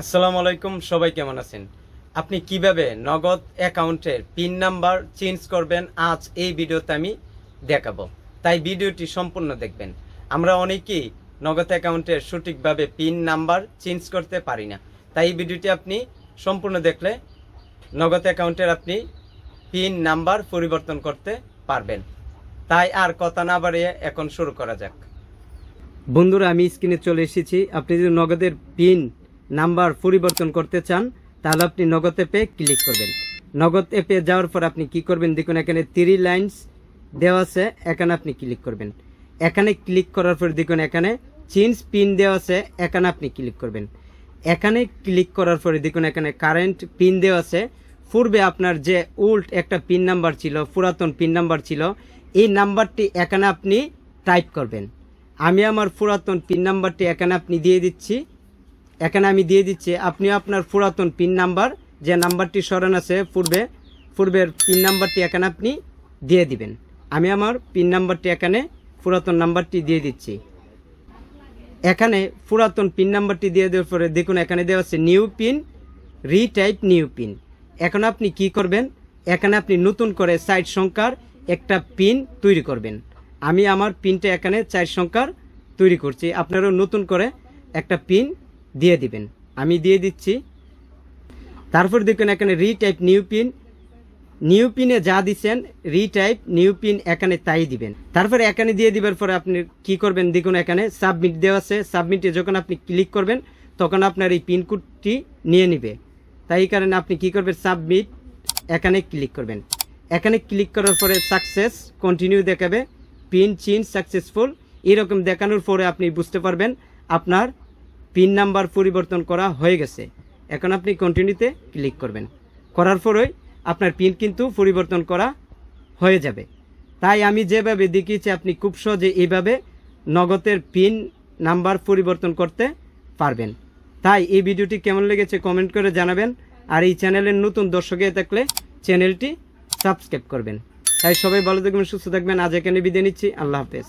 আসসালামু আলাইকুম, সবাই কেমন আছেন? আপনি কীভাবে নগদ অ্যাকাউন্টের পিন নাম্বার চেঞ্জ করবেন? আজ এই ভিডিওতে আমি দেখাবো। তাই ভিডিওটি সম্পূর্ণ দেখবেন। আমরা অনেকেই নগদ অ্যাকাউন্টের সঠিকভাবে পিন নাম্বার চেঞ্জ করতে পারি না। তাই এই ভিডিওটি আপনি সম্পূর্ণ দেখলে নগদ অ্যাকাউন্টের আপনি পিন নাম্বার পরিবর্তন করতে পারবেন। তাই আর কথা না বাড়িয়ে এখন শুরু করা যাক। বন্ধুরা, আমি স্ক্রিনে চলে এসেছি। আপনি যদি নগদের পিন নাম্বার পরিবর্তন করতে চান, তাহলে আপনি নগদ অ্যাপে ক্লিক করবেন। নগদ অ্যাপে যাওয়ার পর আপনি কি করবেন দেখুন, এখানে থ্রি লাইন্স দেওয়া আছে, এখানে আপনি ক্লিক করবেন। এখানে ক্লিক করার পর দেখুন, এখানে চেঞ্জ পিন দেওয়া আছে, এখানে আপনি ক্লিক করবেন। এখানে ক্লিক করার পরে দেখুন, এখানে কারেন্ট পিন দেওয়া আছে। পূর্বে আপনার যে উল্ট একটা পিন নাম্বার ছিল, পুরাতন পিন নাম্বার ছিল, এই নাম্বারটি এখানে আপনি টাইপ করবেন। আমি আমার পুরাতন পিন নাম্বারটি এখানে আপনি দিয়ে দিচ্ছি। এখানে আমি দিয়ে দিচ্ছি, আপনি আপনার পুরাতন পিন নাম্বার যে নাম্বারটি স্মরণ আছে পূর্বে, পূর্বের পিন নাম্বারটি এখানে আপনি দিয়ে দিবেন। আমি আমার পিন নাম্বারটি এখানে পুরাতন নাম্বারটি দিয়ে দিচ্ছি। এখানে পুরাতন পিন নাম্বারটি দিয়ে দেওয়ার পরে দেখুন, এখানে দেওয়া আছে new pin retype new pin এখন আপনি কি করবেন? এখানে আপনি নতুন করে সাইট সংখ্যার একটা পিন তৈরি করবেন। আমি আমার পিনটা এখানে চার সংখ্যার তৈরি করছি। আপনারও নতুন করে একটা পিন দিয়ে দিবেন। আমি দিয়ে দিচ্ছি। তারপর দেখুন, এখানে রিটাইপ নিউ পিন নিউ পিনে যা দিচ্ছেন রিটাইপ নিউ পিন এখানে তাই দিবেন। তারপরে এখানে দিয়ে দিবার পরে আপনি কি করবেন? দেখুন, এখানে সাবমিট দেওয়া আছে। সাবমিটে যখন আপনি ক্লিক করবেন, তখন আপনার এই পিন কোডটি নিয়ে নিবে। তাই কারণে আপনি কি করবেন? সাবমিট এখানে ক্লিক করবেন। এখানে ক্লিক করার পরে সাকসেস কন্টিনিউ দেখাবে। পিন চিন সাকসেসফুল এরকম দেখানোর পরে আপনি বুঝতে পারবেন, আপনার পিন নাম্বার পরিবর্তন করা হয়ে গেছে। এখন আপনি কন্টিনিউতে ক্লিক করবেন। করার পরেই আপনার পিন কিন্তু পরিবর্তন করা হয়ে যাবে। তাই আমি যেভাবে দেখিয়েছি, আপনি খুব সহজে এইভাবে নগদের পিন নাম্বার পরিবর্তন করতে পারবেন। তাই এই ভিডিওটি কেমন লেগেছে কমেন্ট করে জানাবেন আর এই চ্যানেলের নতুন দর্শক হয়ে থাকলে চ্যানেলটি সাবস্ক্রাইব করবেন। তাই সবাই ভালো থাকবেন, সুস্থ থাকবেন। আজ এখানে বিদায় নিচ্ছি। আল্লাহ হাফেজ।